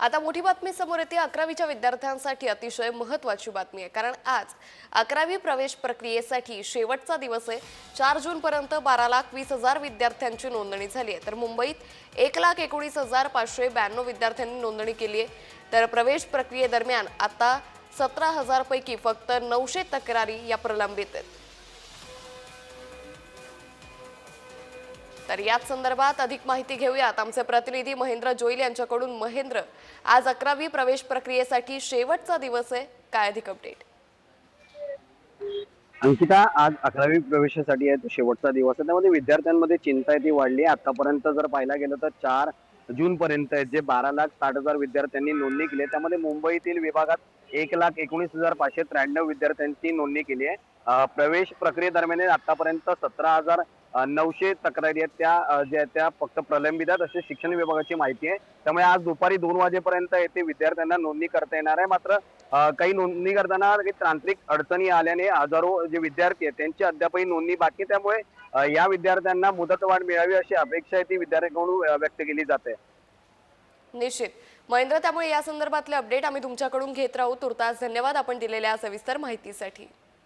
आता मोठी बातमी समोर येते. अकरावीच्या विद्यार्थ्यांसाठी अतिशय महत्वाची बातमी आहे. कारण आज अकरावी प्रवेश प्रक्रियेसाठी शेवटचा दिवस आहे. चार जून पर्यंत बारा लाख वीस हजार विद्यार्थ्यांची नोंदणी झाली आहे. तर मुंबईत एक लाख एकोणीस हजार पाचशे ब्याण्णव विद्यार्थ्यांनी नोंदणी केली आहे. तर प्रवेश प्रक्रियेदरम्यान आता सतरा हजारपैकी फक्त नऊशे तक्रारी या प्रलंबित आहेत. तर याच संदर्भात अधिक माहिती घेऊयात. आमचे प्रतिनिधी महेंद्र जोईल यांच्याकडून. महेंद्र आज अकरावी प्रवेश प्रक्रियेसाठी शेवटचा दिवस आहे. काय अधिक अपडेट अंकिता आज अकरावी प्रवेशासाठी आहे. तो शेवटचा दिवस आहे. त्यामध्ये विद्यार्थ्यांमध्ये चिंता ती वाढली आहे. आतापर्यंत जर पाहायला गेलं तर चार जून पर्यंत जे बारा लाख साठ हजार विद्यार्थ्यांनी नोंदणी केली आहे. त्यामध्ये मुंबईतील विभागात एक लाख एकोणीस हजार पाचशे त्र्याण्णव विद्यार्थ्यांची नोंदणी केली आहे. प्रवेश प्रक्रियेदरम्यान आतापर्यंत सतरा हजार नऊशे तक्रारी आहेत. त्या ज्या त्या फक्त प्रलंबित आहेत. अशी शिक्षण विभागाची माहिती आहे. त्यामुळे आज दुपारी दोन वाजेपर्यंत येथे विद्यार्थ्यांना नोंदणी करता येणार आहे. मात्र काही नोंदणी करताना काही तांत्रिक अडचणी आल्याने हजारो जे विद्यार्थी आहेत त्यांची अद्यापही नोंदणी बाकी त्यामुळे या विद्यार्थ्यांना मुदतवाढ मिळावी अशी अपेक्षा आहे ती विद्यार्थ्यांकडून व्यक्त केली जाते. निश्चित. महेंद्र त्यामुळे या संदर्भातले अपडेट आम्ही तुमच्याकडून घेत राहू. तुर्तास धन्यवाद आपण दिलेल्या सविस्तर माहितीसाठी.